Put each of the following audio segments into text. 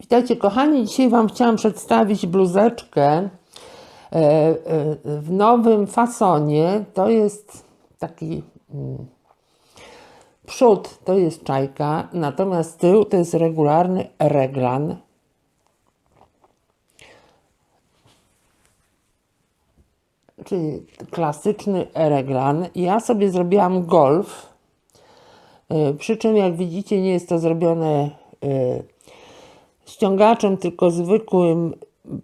Witajcie kochani, dzisiaj Wam chciałam przedstawić bluzeczkę e, e, w nowym fasonie. To jest taki mm, przód, to jest czajka, natomiast tył to jest regularny reglan. Czyli klasyczny reglan. Ja sobie zrobiłam golf, e, przy czym jak widzicie nie jest to zrobione ściągaczem, tylko zwykłym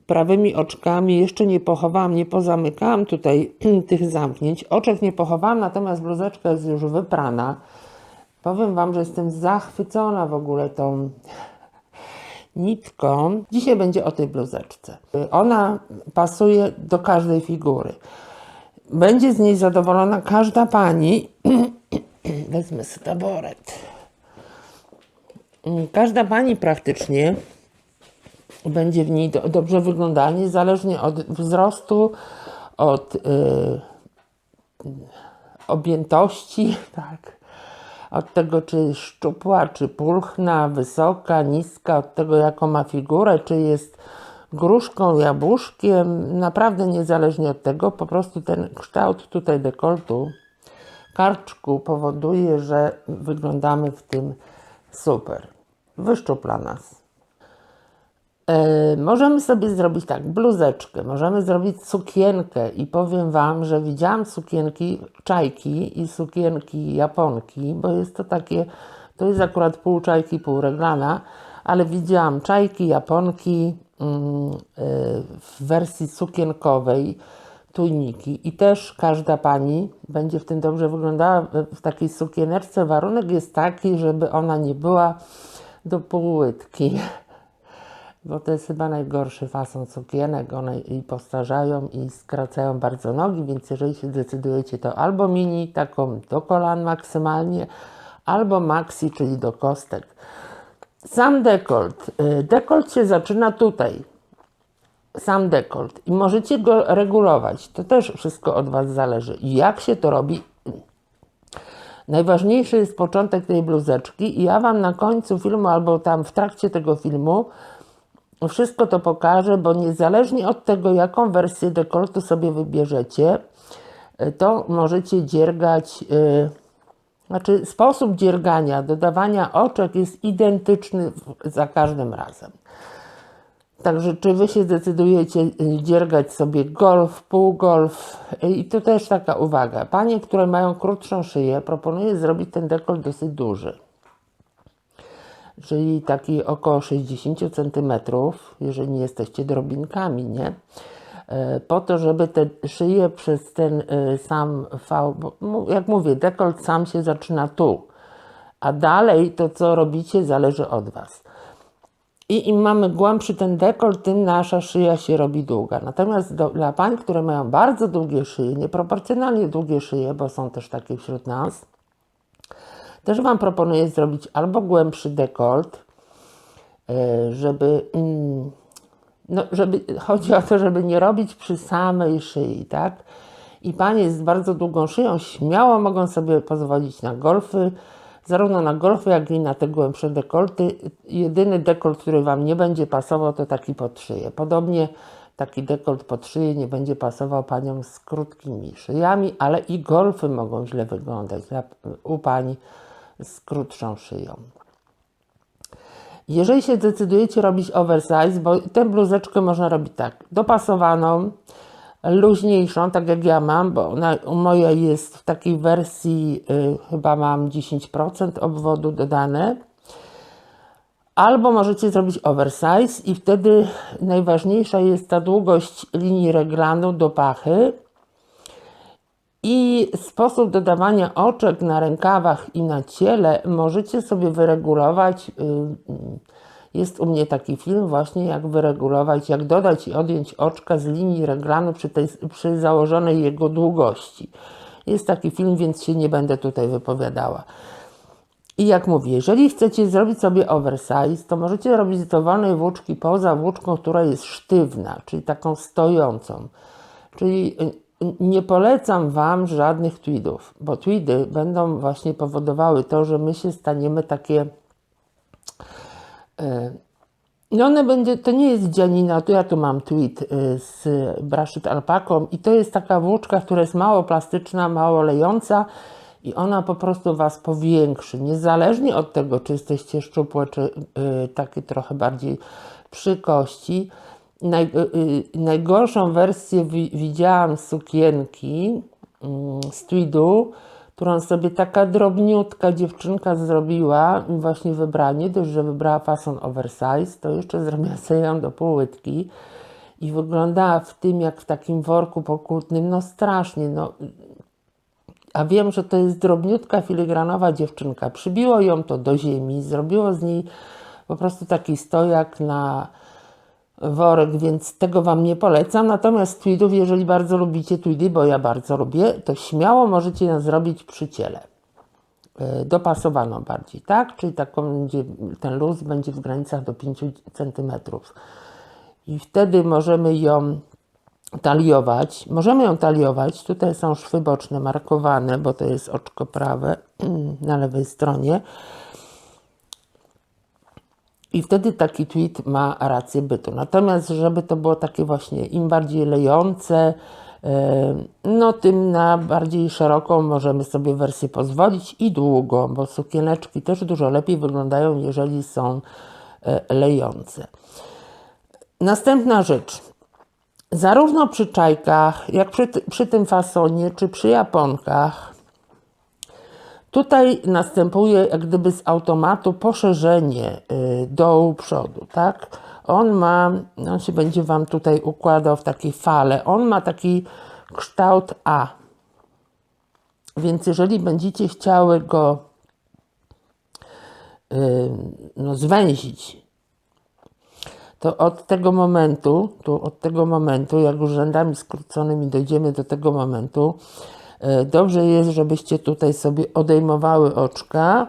prawymi oczkami. Jeszcze nie pochowałam, nie pozamykałam tutaj tych zamknięć. Oczek nie pochowałam, natomiast bluzeczka jest już wyprana. Powiem Wam, że jestem zachwycona w ogóle tą nitką. Dzisiaj będzie o tej bluzeczce. Ona pasuje do każdej figury. Będzie z niej zadowolona każda pani. Wezmę sobie taboret. Każda pani praktycznie będzie w niej do, dobrze wyglądać, niezależnie od wzrostu, od y, objętości, tak, od tego, czy szczupła, czy pulchna, wysoka, niska, od tego, jaką ma figurę, czy jest gruszką, jabłuszkiem, naprawdę niezależnie od tego, po prostu ten kształt tutaj dekoltu, karczku powoduje, że wyglądamy w tym super. Wyszczupla nas. E, możemy sobie zrobić tak, bluzeczkę, możemy zrobić sukienkę i powiem Wam, że widziałam sukienki czajki i sukienki japonki, bo jest to takie, to jest akurat pół czajki, pół reglana, ale widziałam czajki, japonki mm, e, w wersji sukienkowej, tuniki i też każda pani będzie w tym dobrze wyglądała w takiej sukieneczce. Warunek jest taki, żeby ona nie była do półłytki bo to jest chyba najgorszy fason sukienek. One i postarzają i skracają bardzo nogi, więc jeżeli się zdecydujecie, to albo mini, taką do kolan maksymalnie, albo maxi, czyli do kostek. Sam dekolt. Y, dekolt się zaczyna tutaj. Sam dekolt. I możecie go regulować. To też wszystko od Was zależy. Jak się to robi? Najważniejszy jest początek tej bluzeczki i ja Wam na końcu filmu albo tam w trakcie tego filmu wszystko to pokażę, bo niezależnie od tego, jaką wersję dekoltu sobie wybierzecie, e, to możecie dziergać, yy, znaczy sposób dziergania, dodawania oczek jest identyczny za każdym razem. Także czy Wy się zdecydujecie e, dziergać sobie golf, półgolf i tu też taka uwaga. Panie, które mają krótszą szyję, proponuję zrobić ten dekolt dosyć duży czyli taki około 60 cm, jeżeli nie jesteście drobinkami, nie? E, po to, żeby te szyje przez ten e, sam V, bo jak mówię, dekolt sam się zaczyna tu, a dalej to, co robicie, zależy od Was. I im mamy głębszy ten dekolt, tym nasza szyja się robi długa. Natomiast do, dla pań, które mają bardzo długie szyje, nieproporcjonalnie długie szyje, bo są też takie wśród nas, też Wam proponuję zrobić albo głębszy dekolt, e, żeby, mm, no, żeby, chodzi o to, żeby nie robić przy samej szyi, tak? I Panie z bardzo długą szyją śmiało mogą sobie pozwolić na golfy, zarówno na golfy, jak i na te głębsze dekolty. Jedyny dekolt, który Wam nie będzie pasował, to taki pod szyję. Podobnie taki dekolt pod szyję nie będzie pasował Paniom z krótkimi szyjami, ale i golfy mogą źle wyglądać u Pani z krótszą szyją. Jeżeli się decydujecie robić oversize, bo tę bluzeczkę można robić tak, dopasowaną, luźniejszą, tak jak ja mam, bo ona, moja jest w takiej wersji, y, chyba mam 10% obwodu dodane, albo możecie zrobić oversize i wtedy najważniejsza jest ta długość linii reglanu do pachy, i sposób dodawania oczek na rękawach i na ciele możecie sobie wyregulować. Y, jest u mnie taki film właśnie, jak wyregulować, jak dodać i odjąć oczka z linii reglanu przy, tej, przy założonej jego długości. Jest taki film, więc się nie będę tutaj wypowiadała. I jak mówię, jeżeli chcecie zrobić sobie oversize, to możecie robić z dowolnej włóczki poza włóczką, która jest sztywna, czyli taką stojącą. Czyli y, nie polecam Wam żadnych tweedów, bo tweedy będą właśnie powodowały to, że my się staniemy takie, e, No one będzie, to nie jest dzianina, to ja tu mam tweet y, z braszyt alpaką i to jest taka włóczka, która jest mało plastyczna, mało lejąca i ona po prostu Was powiększy, niezależnie od tego, czy jesteście szczupłe, czy y, takie trochę bardziej przy kości. Naj, y, y, najgorszą wersję wi, widziałam sukienki y, z tweedu, którą sobie taka drobniutka dziewczynka zrobiła, właśnie wybranie, dość, że wybrała fason oversize, to jeszcze zrobiła sobie ją do półłytki i wyglądała w tym jak w takim worku pokutnym, no strasznie, no. A wiem, że to jest drobniutka, filigranowa dziewczynka. Przybiło ją to do ziemi, zrobiło z niej po prostu taki stojak na worek, więc tego Wam nie polecam. Natomiast tweedów, jeżeli bardzo lubicie tweedy, bo ja bardzo lubię, to śmiało możecie ją zrobić przy ciele. Yy, Dopasowano bardziej, tak? Czyli taką będzie, ten luz będzie w granicach do 5 cm. I wtedy możemy ją taliować. Możemy ją taliować. Tutaj są szwy boczne markowane, bo to jest oczko prawe na lewej stronie. I wtedy taki tweet ma rację bytu. Natomiast, żeby to było takie właśnie im bardziej lejące, no tym na bardziej szeroką możemy sobie wersję pozwolić i długo, bo sukieneczki też dużo lepiej wyglądają, jeżeli są yy, lejące. Następna rzecz. Zarówno przy czajkach, jak przy, przy tym fasonie, czy przy japonkach, Tutaj następuje jak gdyby z automatu poszerzenie y, dołu przodu, tak? On ma, on się będzie Wam tutaj układał w takiej fale. On ma taki kształt A. Więc jeżeli będziecie chciały go y, no, zwęzić, to od tego momentu, tu od tego momentu, jak już rzędami skróconymi dojdziemy do tego momentu, dobrze jest, żebyście tutaj sobie odejmowały oczka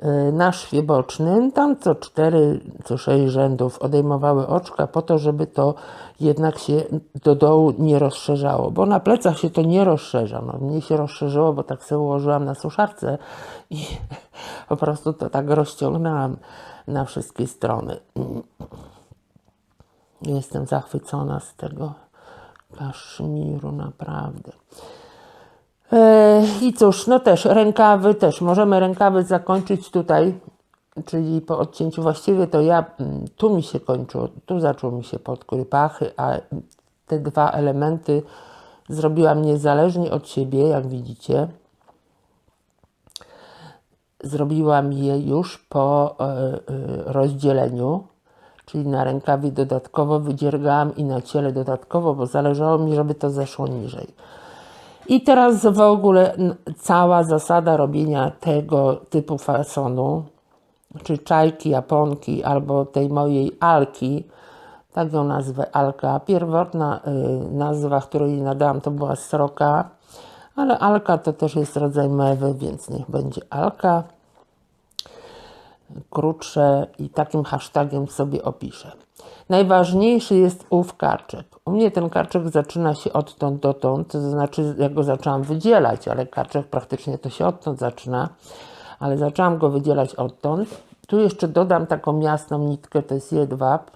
e, na szwie bocznym, tam co 4, co 6 rzędów odejmowały oczka po to, żeby to jednak się do dołu nie rozszerzało, bo na plecach się to nie rozszerza. No, mnie się rozszerzyło, bo tak sobie ułożyłam na suszarce i po prostu to tak rozciągnęłam na wszystkie strony. Jestem zachwycona z tego kaszmiru, naprawdę. E, I cóż, no też rękawy, też możemy rękawy zakończyć tutaj, czyli po odcięciu właściwie to ja, mm, tu mi się kończyło, tu zaczął mi się podkór pachy, a te dwa elementy zrobiłam niezależnie od siebie, jak widzicie. Zrobiłam je już po e, e, rozdzieleniu, czyli na rękawie dodatkowo wydziergałam i na ciele dodatkowo, bo zależało mi, żeby to zeszło niżej. I teraz w ogóle cała zasada robienia tego typu fasonu, czy czajki, japonki, albo tej mojej alki, tak ją nazwę alka. Pierwotna y, nazwa, którą jej nadałam, to była sroka, ale alka to też jest rodzaj mewy, więc niech będzie alka. Krótsze i takim hashtagiem sobie opiszę. Najważniejszy jest ów karczek. U mnie ten karczek zaczyna się odtąd dotąd, to znaczy ja go zaczęłam wydzielać, ale karczek praktycznie to się odtąd zaczyna, ale zaczęłam go wydzielać odtąd. Tu jeszcze dodam taką jasną nitkę, to jest jedwab,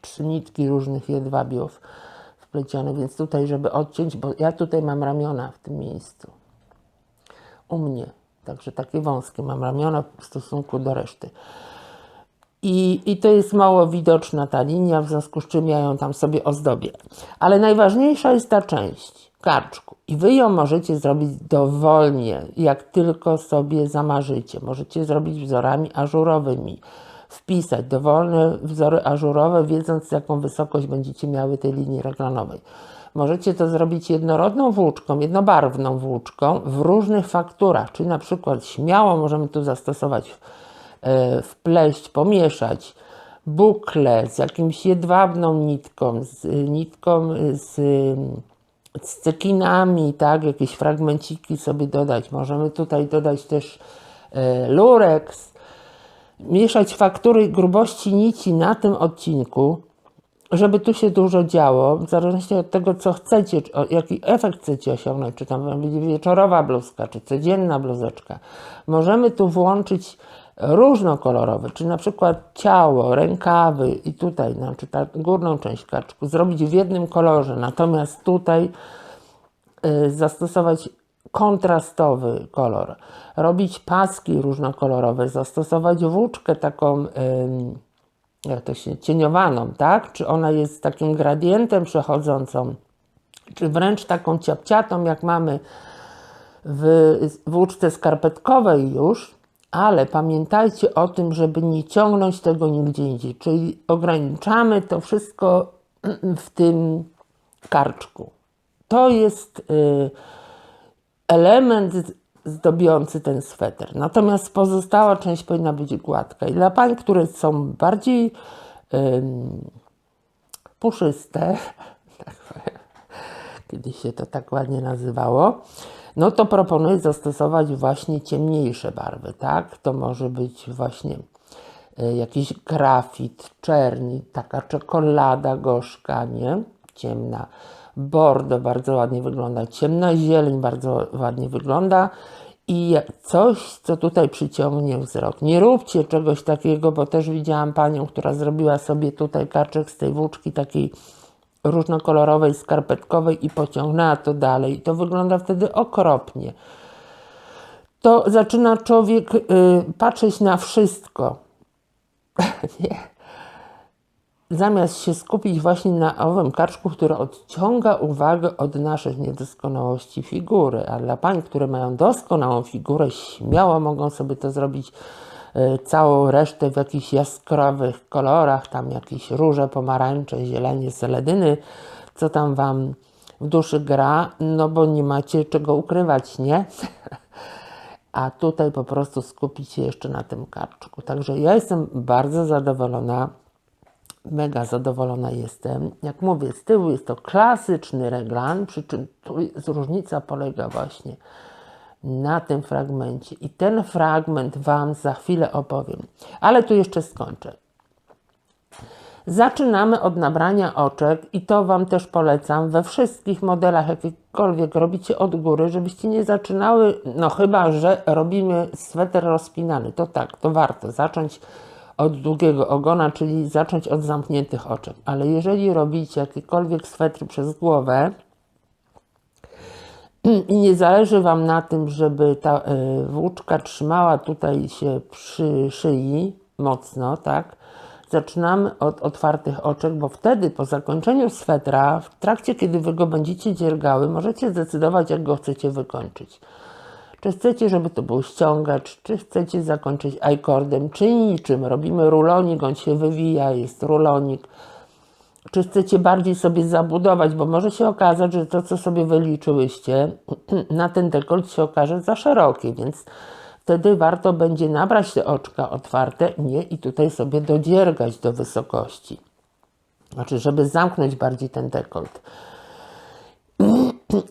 trzy nitki różnych jedwabiów wplecione, więc tutaj, żeby odciąć, bo ja tutaj mam ramiona w tym miejscu. U mnie. Także takie wąskie mam ramiona w stosunku do reszty. I, I to jest mało widoczna ta linia, w związku z czym ja ją tam sobie ozdobię. Ale najważniejsza jest ta część karczku. I wy ją możecie zrobić dowolnie, jak tylko sobie zamarzycie. Możecie zrobić wzorami ażurowymi, wpisać dowolne wzory ażurowe, wiedząc jaką wysokość będziecie miały tej linii reglanowej. Możecie to zrobić jednorodną włóczką, jednobarwną włóczką w różnych fakturach, czyli na przykład śmiało możemy tu zastosować e, wpleść, pomieszać bukle z jakimś jedwabną nitką, z y, nitką y, z, z cekinami, tak, jakieś fragmenciki sobie dodać. Możemy tutaj dodać też e, lurex, mieszać faktury grubości nici na tym odcinku, żeby tu się dużo działo, w zależności od tego, co chcecie, czy- jaki efekt chcecie osiągnąć, czy tam będzie wieczorowa bluzka, czy codzienna bluzeczka. Możemy tu włączyć różnokolorowy, czyli na przykład ciało, rękawy i tutaj, znaczy ta górną część kaczku zrobić w jednym kolorze, natomiast tutaj y, zastosować kontrastowy kolor, robić paski różnokolorowe, zastosować włóczkę taką, jak to się, cieniowaną, tak? Czy ona jest takim gradientem przechodzącą, czy wręcz taką ciapciatą, jak mamy w włóczce skarpetkowej już, ale pamiętajcie o tym, żeby nie ciągnąć tego nigdzie indziej, czyli ograniczamy to wszystko w tym karczku. To jest y, element zdobiący ten sweter. Natomiast pozostała część powinna być gładka. I dla pań, które są bardziej puszyste, tak kiedyś się to tak ładnie nazywało, no to proponuję zastosować właśnie ciemniejsze barwy, tak? To może być właśnie y, jakiś grafit, czerni, taka czekolada gorzka, nie? Ciemna. Bordo bardzo ładnie wygląda, ciemna zieleń bardzo ładnie wygląda i coś, co tutaj przyciągnie wzrok. Nie róbcie czegoś takiego, bo też widziałam panią, która zrobiła sobie tutaj kaczek z tej włóczki takiej różnokolorowej, skarpetkowej i pociągnęła to dalej. To wygląda wtedy okropnie. To zaczyna człowiek y, patrzeć na wszystko. Nie. Zamiast się skupić właśnie na owym kaczku, który odciąga uwagę od naszych niedoskonałości figury. A dla pań, które mają doskonałą figurę, śmiało mogą sobie to zrobić y, całą resztę w jakichś jaskrawych kolorach, tam jakieś róże, pomarańcze, zielenie, seledyny, co tam Wam w duszy gra, no bo nie macie czego ukrywać, nie? A tutaj po prostu skupić się jeszcze na tym karczku. Także ja jestem bardzo zadowolona, mega zadowolona jestem. Jak mówię, z tyłu jest to klasyczny reglan, przy czym tu jest różnica polega właśnie na tym fragmencie. I ten fragment Wam za chwilę opowiem. Ale tu jeszcze skończę. Zaczynamy od nabrania oczek i to Wam też polecam we wszystkich modelach, jakiekolwiek robicie od góry, żebyście nie zaczynały, no chyba, że robimy sweter rozpinany, to tak, to warto zacząć od długiego ogona, czyli zacząć od zamkniętych oczek. Ale jeżeli robicie jakikolwiek swetr przez głowę, i nie zależy Wam na tym, żeby ta y, włóczka trzymała tutaj się przy szyi mocno, tak? Zaczynamy od otwartych oczek, bo wtedy po zakończeniu swetra, w trakcie kiedy Wy go będziecie dziergały, możecie zdecydować, jak go chcecie wykończyć. Czy chcecie, żeby to był ściągacz, czy chcecie zakończyć i-cordem, czy niczym. Robimy rulonik, on się wywija, jest rulonik czy chcecie bardziej sobie zabudować, bo może się okazać, że to, co sobie wyliczyłyście, na ten dekolt się okaże za szerokie, więc wtedy warto będzie nabrać te oczka otwarte, nie i tutaj sobie dodziergać do wysokości. Znaczy, żeby zamknąć bardziej ten dekolt.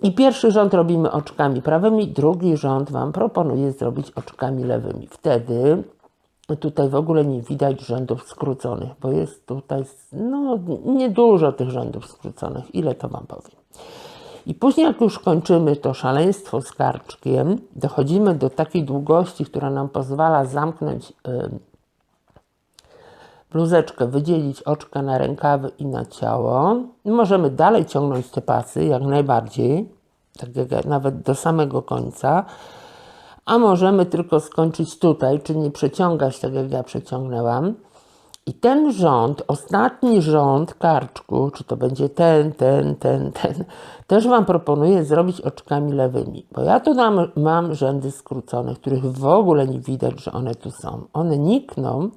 I pierwszy rząd robimy oczkami prawymi, drugi rząd Wam proponuję zrobić oczkami lewymi. Wtedy Tutaj w ogóle nie widać rzędów skróconych, bo jest tutaj no, niedużo tych rzędów skróconych. Ile to Wam powiem. I później, jak już kończymy to szaleństwo z karczkiem, dochodzimy do takiej długości, która nam pozwala zamknąć bluzeczkę, wydzielić oczka na rękawy i na ciało. Możemy dalej ciągnąć te pasy, jak najbardziej, tak jak nawet do samego końca a możemy tylko skończyć tutaj, czyli nie przeciągać tak jak ja przeciągnęłam. I ten rząd, ostatni rząd karczku, czy to będzie ten, ten, ten, ten, też Wam proponuję zrobić oczkami lewymi, bo ja tu mam, mam rzędy skrócone, których w ogóle nie widać, że one tu są. One nikną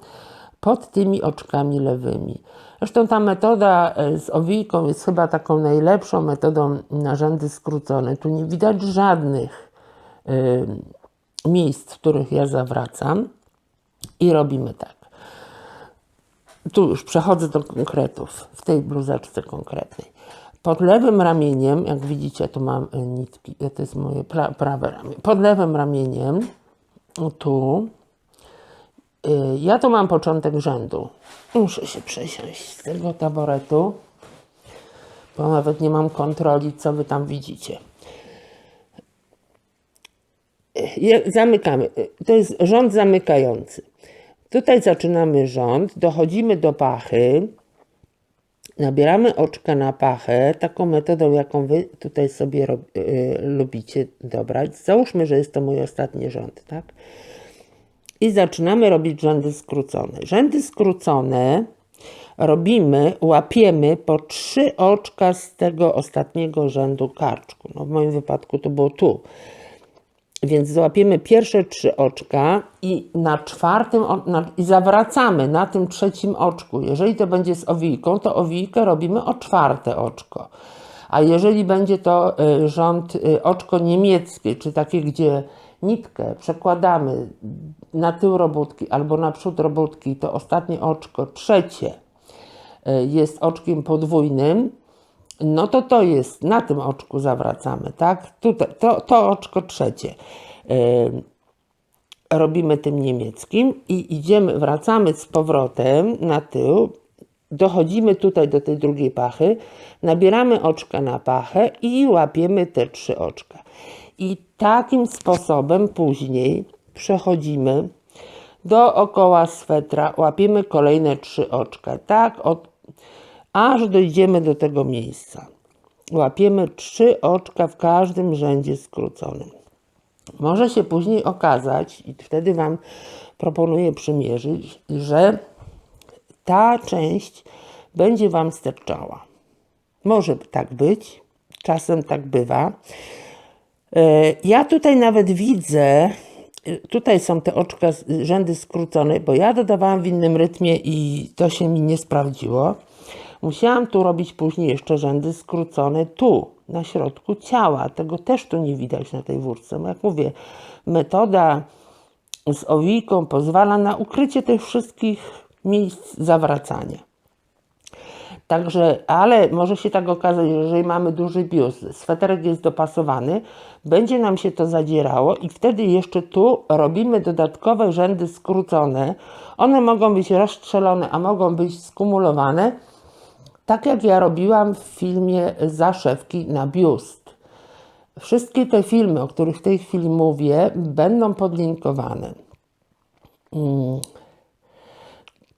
pod tymi oczkami lewymi. Zresztą ta metoda e, z owijką jest chyba taką najlepszą metodą na rzędy skrócone. Tu nie widać żadnych yy, miejsc, w których ja zawracam i robimy tak. Tu już przechodzę do konkretów, w tej bluzeczce konkretnej. Pod lewym ramieniem, jak widzicie, tu mam e, nitki, to jest moje pra prawe ramię. Pod lewym ramieniem, tu, ja tu mam początek rzędu. Muszę się przesiąść z tego taboretu, bo nawet nie mam kontroli, co wy tam widzicie zamykamy. To jest rząd zamykający. Tutaj zaczynamy rząd, dochodzimy do pachy, nabieramy oczka na pachę, taką metodą, jaką Wy tutaj sobie y, lubicie dobrać. Załóżmy, że jest to mój ostatni rząd, tak? I zaczynamy robić rzędy skrócone. Rzędy skrócone robimy, łapiemy po trzy oczka z tego ostatniego rzędu karczku. No w moim wypadku to było tu. Więc złapiemy pierwsze trzy oczka i na czwartym na, i zawracamy na tym trzecim oczku. Jeżeli to będzie z owijką, to owijkę robimy o czwarte oczko. A jeżeli będzie to y, rząd y, oczko niemieckie, czy takie, gdzie nitkę przekładamy na tył robótki albo na przód robótki, to ostatnie oczko, trzecie, y, jest oczkiem podwójnym, no to to jest, na tym oczku zawracamy, tak? Tutaj, to, to oczko trzecie yy, robimy tym niemieckim i idziemy, wracamy z powrotem na tył, dochodzimy tutaj do tej drugiej pachy, nabieramy oczka na pachę i łapiemy te trzy oczka. I takim sposobem później przechodzimy dookoła swetra, łapiemy kolejne trzy oczka, tak? Od, aż dojdziemy do tego miejsca. Łapiemy trzy oczka w każdym rzędzie skróconym. Może się później okazać, i wtedy Wam proponuję przymierzyć, że ta część będzie Wam sterczała. Może tak być, czasem tak bywa. E, Ja tutaj nawet widzę, tutaj są te oczka, rzędy skrócone, bo ja dodawałam w innym rytmie i to się mi nie sprawdziło. Musiałam tu robić później jeszcze rzędy skrócone tu, na środku ciała. Tego też tu nie widać na tej wórce. Jak mówię, metoda z owijką pozwala na ukrycie tych wszystkich miejsc zawracania. Także, ale może się tak okazać, że jeżeli mamy duży biust, sweterek jest dopasowany, będzie nam się to zadzierało i wtedy jeszcze tu robimy dodatkowe rzędy skrócone. One mogą być rozstrzelone, a mogą być skumulowane, tak jak ja robiłam w filmie Zaszewki na biust. Wszystkie te filmy, o których w tej chwili mówię, będą podlinkowane.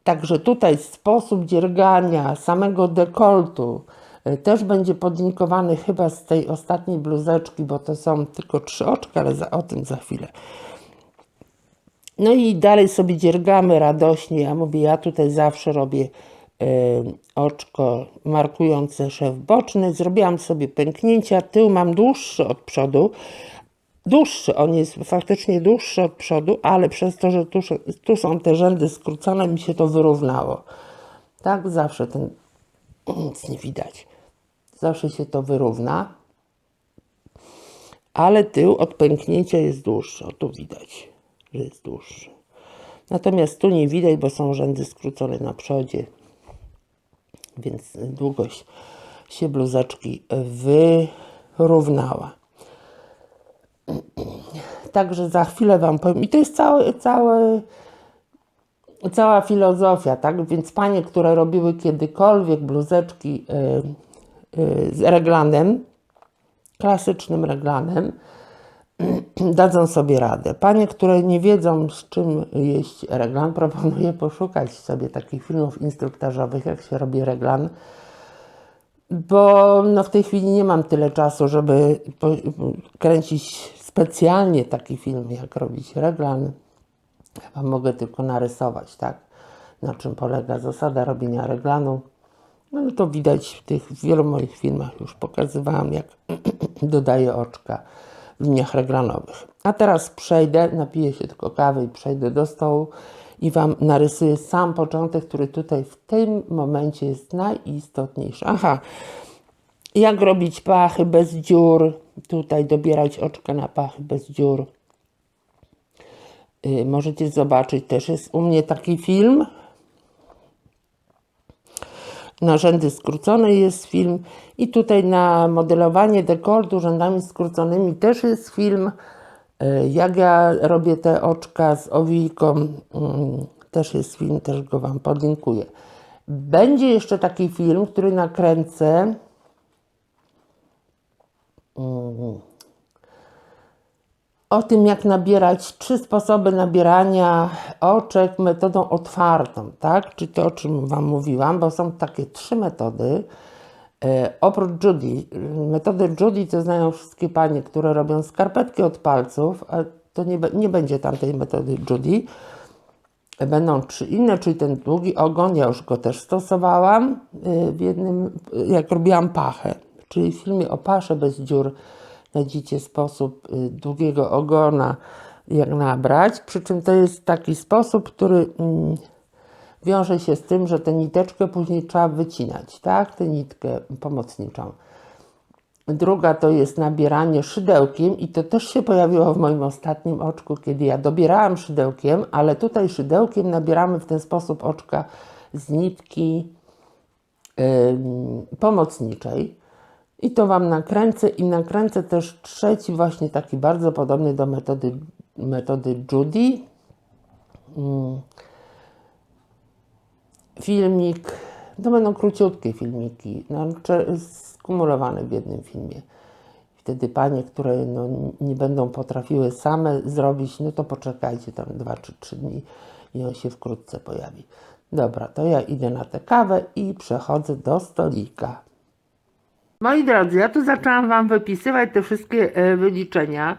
Także tutaj sposób dziergania samego dekoltu y, też będzie podlinkowany chyba z tej ostatniej bluzeczki, bo to są tylko trzy oczka, ale za, o tym za chwilę. No i dalej sobie dziergamy radośnie. Ja mówię, ja tutaj zawsze robię y, oczko markujące szef boczny. Zrobiłam sobie pęknięcia. Tył mam dłuższy od przodu. Dłuższy, on jest faktycznie dłuższy od przodu, ale przez to, że tu, tu są te rzędy skrócone, mi się to wyrównało. Tak, zawsze ten, nic nie widać. Zawsze się to wyrówna. Ale tył od pęknięcia jest dłuższy. O, tu widać, że jest dłuższy. Natomiast tu nie widać, bo są rzędy skrócone na przodzie, więc długość się bluzeczki wyrównała. Także za chwilę Wam powiem. I to jest całe, całe, cała filozofia, tak? Więc panie, które robiły kiedykolwiek bluzeczki y, y, z reglanem, klasycznym reglanem, dadzą sobie radę. Panie, które nie wiedzą, z czym jeść reglan, proponuję poszukać sobie takich filmów instruktażowych, jak się robi reglan bo no w tej chwili nie mam tyle czasu, żeby kręcić specjalnie taki film, jak robić reglan. Wam mogę tylko narysować, tak? Na czym polega zasada robienia reglanu. No ale to widać w tych wielu moich filmach już pokazywałam, jak dodaję oczka w liniach reglanowych. A teraz przejdę, napiję się tylko kawy i przejdę do stołu i Wam narysuję sam początek, który tutaj w tym momencie jest najistotniejszy. Aha, jak robić pachy bez dziur, tutaj dobierać oczka na pachy bez dziur. Yy, możecie zobaczyć, też jest u mnie taki film. Na rzędy skrócone jest film i tutaj na modelowanie dekoltu rzędami skróconymi też jest film. Yy, Jak ja robię te oczka z owijką, mm, też jest film, też go Wam podlinkuję. Będzie jeszcze taki film, który nakręcę. O tym, jak nabierać trzy sposoby nabierania oczek metodą otwartą, tak? Czy to, o czym Wam mówiłam, bo są takie trzy metody. E, oprócz Judy, metody Judy to znają wszystkie panie, które robią skarpetki od palców, a to nie, nie będzie tamtej metody Judy. Będą trzy inne, czyli ten długi ogon, ja już go też stosowałam y, w jednym, y, jak robiłam pachę, czyli w filmie o pasze bez dziur znajdziecie sposób y, długiego ogona, jak nabrać, przy czym to jest taki sposób, który mm, wiąże się z tym, że tę niteczkę później trzeba wycinać, tak, tę nitkę pomocniczą. Druga to jest nabieranie szydełkiem i to też się pojawiło w moim ostatnim oczku, kiedy ja dobierałam szydełkiem, ale tutaj szydełkiem nabieramy w ten sposób oczka z nitki ym, pomocniczej. I to Wam nakręcę i nakręcę też trzeci właśnie taki bardzo podobny do metody, metody Judy. Mm. Filmik, to będą króciutkie filmiki, znaczy skumulowane w jednym filmie. Wtedy panie, które no, nie będą potrafiły same zrobić, no to poczekajcie tam 2 czy 3 dni i on się wkrótce pojawi. Dobra, to ja idę na tę kawę i przechodzę do stolika. Moi drodzy, ja tu zaczęłam Wam wypisywać te wszystkie e, wyliczenia.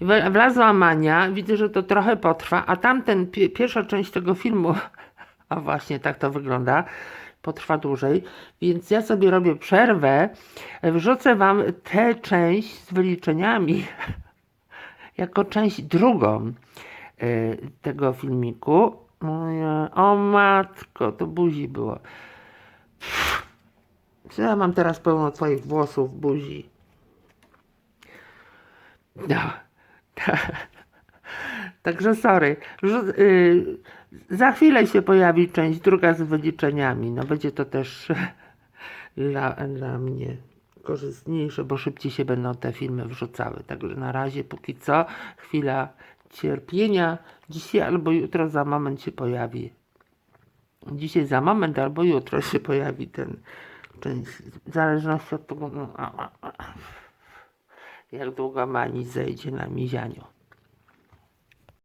Wy- Wlazła Mania, widzę, że to trochę potrwa, a tamten, pi- pierwsza część tego filmu, a właśnie tak to wygląda, potrwa dłużej, więc ja sobie robię przerwę, wrzucę Wam tę część z wyliczeniami jako część drugą e, tego filmiku. O matko, to buzi było. Co ja mam teraz pełno twoich włosów buzi? No. Także sorry. Rzu- y, za chwilę się pojawi część druga z wyliczeniami. No będzie to też dla, dla mnie korzystniejsze, bo szybciej się będą te filmy wrzucały. Także na razie póki co chwila cierpienia. Dzisiaj albo jutro za moment się pojawi Dzisiaj za moment albo jutro się pojawi ten część, w zależności od tego, no, jak długo mani zejdzie na mizianiu.